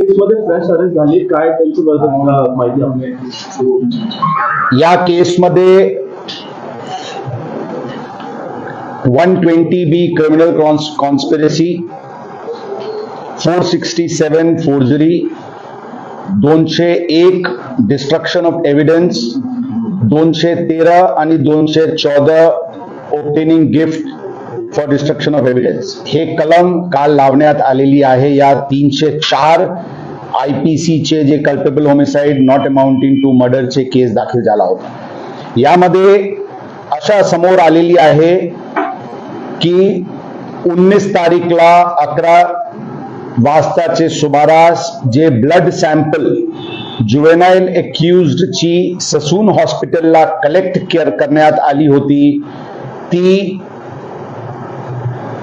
केसमध्ये flash arrest झाली. काय त्यांची माहिती या केसमध्ये one twenty B criminal conspiracy four sixty seven forgery दोनशे एक डिस्ट्रक्शन ऑफ एव्हिडन्स दोनशे तेरा आणि दोनशे चौदा opening gift for destruction of evidence हे कलम काल लावण्यात आलेली आहे. या तीनशे चार आय पी सीचे जे culpable homicide not amounting to मर्डरचे case दाखल झाला होता. यामध्ये अशा समोर आलेली आहे की उन्नीस तारीखला अकरा वाजताचे सुमारास जे ब्लड सॅम्पल जुवेनाईल ची ससून हॉस्पिटलला कलेक्ट केअर करण्यात आली होती ती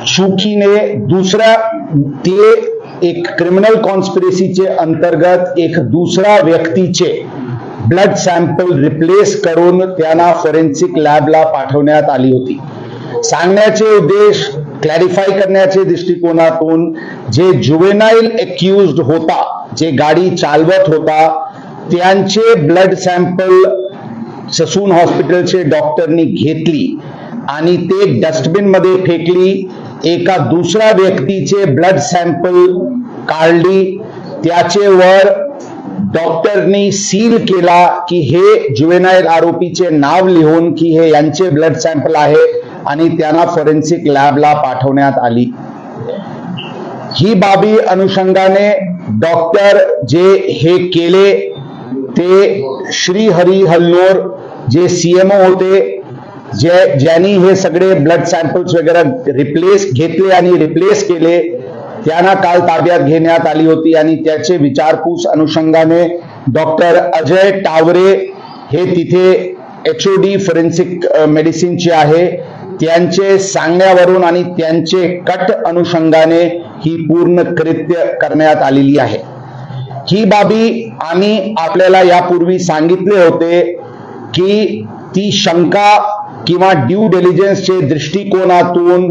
चुकीने दुसरा ते एक क्रिमिनल कॉन्स्पिरसीचे अंतर्गत एक दुसरा व्यक्तीचे ब्लड सॅम्पल रिप्लेस करून त्यांना फॉरेन्सिक लॅबला पाठवण्यात आली होती. सांगण्याचे उद्देश क्लॅरिफाय करण्याचे दृष्टिकोनातून जे जुवेनाईल एक्युज्ड होता जे गाडी चालवत होता त्यांचे ब्लड सॅम्पल ससून हॉस्पिटलचे डॉक्टरनी घेतली आणि ते डस्टबिनमध्ये फेकली. एका दुसऱ्या व्यक्तीचे ब्लड सॅम्पल काढली. त्याचे वर डॉक्टरनी सील केला की हे जुवेनाईल आरोपीचे नाव लिहून की हे यांचे ब्लड सॅम्पल आहे आणि त्यांना फॉरेन्सिक लॅबला पाठवण्यात आली. ही बाबी अनुषंगाने डॉक्टर जे हे केले ते श्री हरी हल्लोर जे सीएमओ होते जे ज्यांनी हे सगळे ब्लड सॅम्पल्स वगैरे रिप्लेस घेतले आणि रिप्लेस केले त्यांना काल ताब्यात घेण्यात आली होती आणि त्याचे विचारपूस अनुषंगाने डॉक्टर अजय टावरे हे तिथे एच ओ डी फॉरेन्सिक मेडिसिनचे आहे. त्यांचे सांगण्यावरून आणि त्यांचे कट अनुषंगाने ही पूर्ण कृत्य करण्यात आलेली आहे. ही बाबी आम्ही आपल्याला यापूर्वी सांगितले होते की ती शंका किंवा ड्यू डेलिजन्सचे दृष्टिकोनातून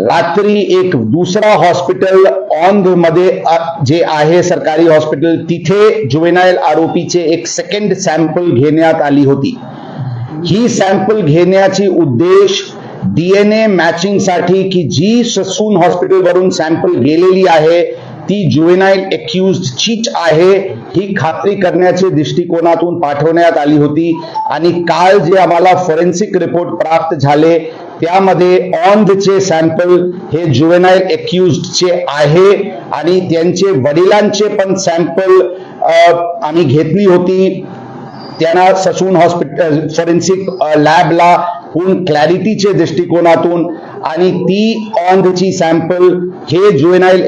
रात्री एक दुसरा हॉस्पिटल ऑनमध्ये जे आहे सरकारी हॉस्पिटल तिथे जुवेनाईल आरोपीचे एक सेकंड सॅम्पल घेण्यात आली होती. ही सॅम्पल घेण्याची उद्देश डीएनए मॅचिंगसाठी की जी ससून हॉस्पिटल वरून सॅम्पल गेलेली आहे ती जुवेनाईल एक्युज चीच आहे ही खात्री करण्याच्या दृष्टिकोनातून पाठवण्यात आली होती. आणि काल जे आम्हाला फॉरेन्सिक रिपोर्ट प्राप्त झाले त्यामध्ये ऑन चे सॅम्पल हे जुवेनाईल चे आहे. आणि त्यांचे वडिलांचे पण सॅम्पल आम्ही घेतली होती. त्यांना ससून हॉस्पिटल फॉरेन्सिक लॅबला पूर्ण क्लॅरिटीचे दृष्टिकोनातून आणि ती ऑन ची सॅम्पल हे जुएनाईल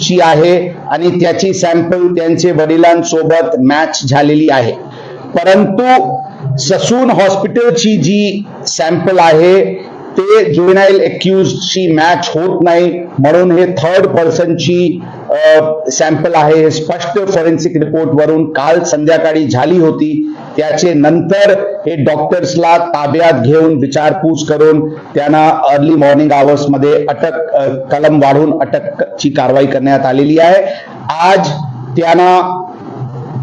ची आहे आणि त्याची सॅम्पल त्यांचे वडिलांसोबत मॅच झालेली आहे. परंतु ससून हॉस्पिटलची जी सॅम्पल आहे ते ज्युनाईल ची मॅच होत नाही. म्हणून हे थर्ड पर्सनची सॅम्पल आहे. हे स्पष्ट फॉरेन्सिक रिपोर्ट वरून काल संध्याकाळी झाली होती. त्याचे नंतर हे डॉक्टर्सला ताब्यात घेऊन विचारपूस करून त्यांना अर्ली मॉर्निंग आवर्समध्ये अटक कलम वाढवून अटकची कारवाई करण्यात आलेली आहे. आज त्यांना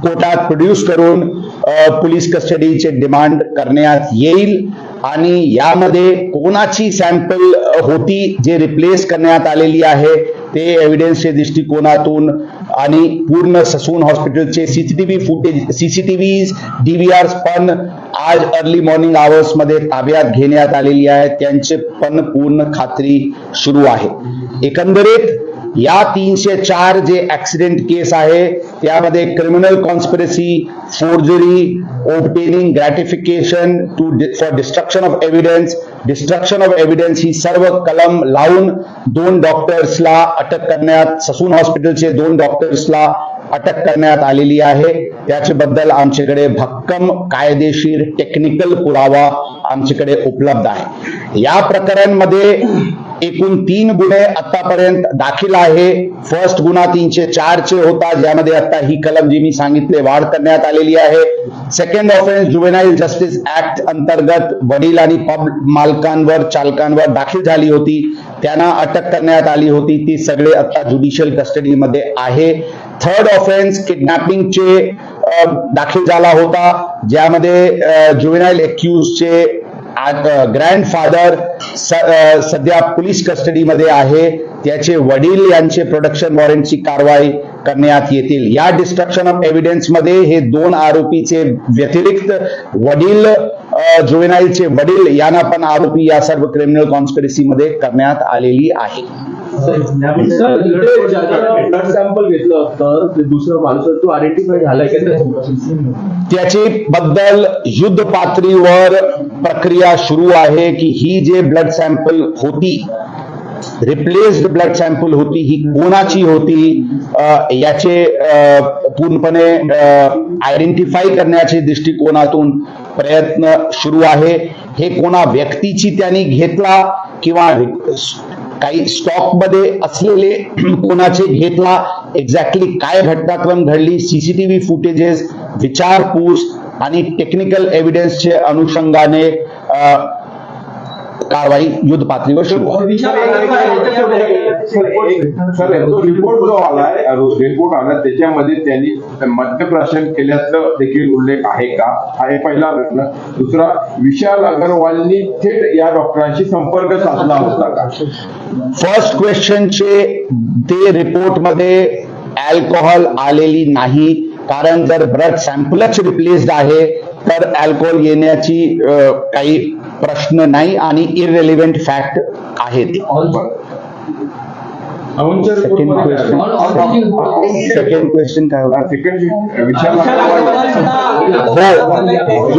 कोर्टात प्रोड्यूस करून पोलीस कस्टडीचे डिमांड करण्यात येईल. आणि यामध्ये कोणाची सॅम्पल होती जे रिप्लेस करण्यात आलेली आहे ते एव्हिडन्सच्या दृष्टिकोनातून आणि पूर्ण ससून हॉस्पिटलचे सीसीटीव्ही फुटेज सीसीटीव्ही डीव्हीआर पण आज अर्ली मॉर्निंग आवर्समध्ये ताब्यात घेण्यात आलेली आहे त्यांचे पण पूर्ण खात्री सुरू आहे. एकंदरीत या तीनशे चार जे ऍक्सिडेंट केस आहे त्यामध्ये criminal conspiracy forgery obtaining gratification to for destruction of evidence destruction of evidence ही सर्व कलम लावून दोन डॉक्टर्सला अटक करण्यात ससून हॉस्पिटलचे दोन डॉक्टर्सला अटक करण्यात आलेली आहे. त्याच्याबद्दल आमच्याकडे भक्कम कायदेशीर टेक्निकल पुरावा आमच्याकडे उपलब्ध आहे. या प्रकरणमध्ये एकूण तीन गुन्हे आतापर्यंत दाखल आहे. फर्स्ट गुन्हा तीनशे चारचे होता ज्यामध्ये आता ही कलम जी मी सांगितले वाढ करण्यात आलेली आहे. Second offence juvenile justice act अंतर्गत वडील आणि पब मालकांवर चालकांवर दाखल झाली होती. त्यांना अटक करण्यात आली होती. ती सगळे आता ज्युडिशियल कस्टडीमध्ये आहे. थर्ड ऑफेन्स किडनॅपिंगचे दाखल झाला होता ज्यामध्ये जुवेनाईल एक्युजचे ग्रँड फादर सध्या पोलीस कस्टडीमध्ये आहे. त्याचे वडील यांचे प्रोडक्शन वॉरंटची कारवाई करण्यात येतील. या डिस्ट्रक्शन ऑफ एव्हिडन्समध्ये हे दोन आरोपीचे व्यतिरिक्त वडील जुवेनाईलचे वडील यांना पण आरोपी या सर्व क्रिमिनल कॉन्स्पिरसी मध्ये करण्यात आलेली आहे. सॅम्पल घेतलं दुसरं माणूस तो आयडेंटिफाय झाला त्याची बद्दल युद्ध पातळीवर प्रक्रिया सुरू आहे की ही जे ब्लड सॅम्पल होती रिप्लेस्ड ब्लड सॅम्पल होती ही कोणाची होती याचे पूर्णपणे आयडेंटिफाय करण्याचे दृष्टिकोनातून प्रयत्न सुरू आहे. हे कोणा व्यक्तीची त्यांनी घेतला किंवा काही स्टॉकमध्ये असलेले कोणाचे घेतला एक्झॅक्टली काय घटनाक्रम घडली सीसीटीव्ही फुटेजेस विचारपूस आणि टेक्निकल एव्हिडन्सचे अनुषंगाने कारवाई युद्ध पातळीवर सुरू रिपोर्ट जो आलाय रिपोर्ट आला त्याच्यामध्ये त्यांनी मद्यप्राशन केल्याचं देखील उल्लेख आहे का? हा हे पहिला प्रश्न. दुसरा विशाल अगरवालनी थेट या डॉक्टरांशी संपर्क साधला होता का? फर्स्ट क्वेश्चनचे ते रिपोर्टमध्ये अल्कोहोल आलेली नाही. कारण जर ब्लड सॅम्पलच रिप्लेस्ड आहे तर अल्कोहोल येण्याची काही प्रश्न नाही आणि इररेलिव्हेंट फॅक्ट आहे ते सेकंड क्वेश्चन सेकंड क्वेश्चन काय होता? सेकंड हो.